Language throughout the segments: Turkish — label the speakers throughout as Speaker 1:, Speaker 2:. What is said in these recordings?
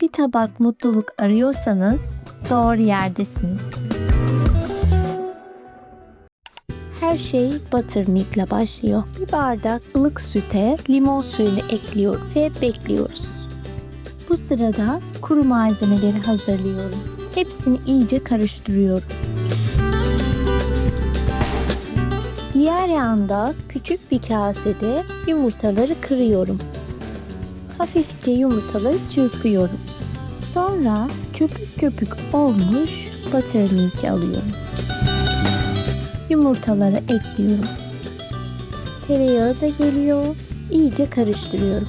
Speaker 1: Bir tabak mutluluk arıyorsanız doğru yerdesiniz. Her şey buttermilk'le başlıyor. Bir bardak ılık süte limon suyunu ekliyorum ve bekliyoruz. Bu sırada kuru malzemeleri hazırlıyorum. Hepsini iyice karıştırıyorum. Diğer yanda küçük bir kasede yumurtaları kırıyorum. Hafifçe yumurtaları çırpıyorum. Sonra köpük köpük olmuş buttermilk'i alıyorum. Yumurtaları ekliyorum. Tereyağı da geliyor. İyice karıştırıyorum.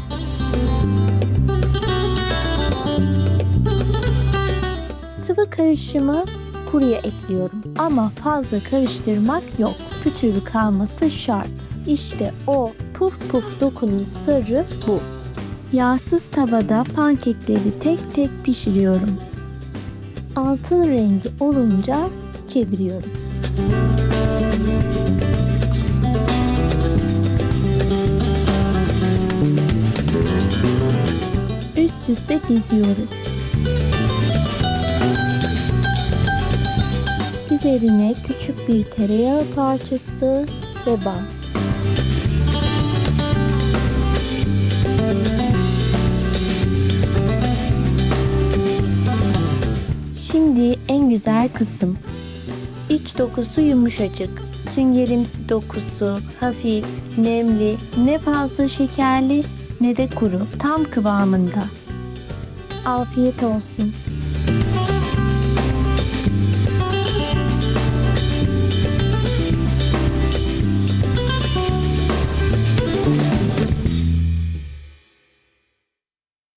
Speaker 1: Sıvı karışımı kuruya ekliyorum ama fazla karıştırmak yok. Pütürlü kalması şart. İşte o puf puf dokunun sırrı bu. Yağsız tavada pankekleri tek tek pişiriyorum. Altın rengi olunca çeviriyorum. Üst üste diziyoruz. Üzerine küçük bir tereyağı parçası ve bal. Şimdi en güzel kısım. İç dokusu yumuşacık, süngerimsi dokusu hafif, nemli, ne fazla şekerli ne de kuru, tam kıvamında. Afiyet olsun.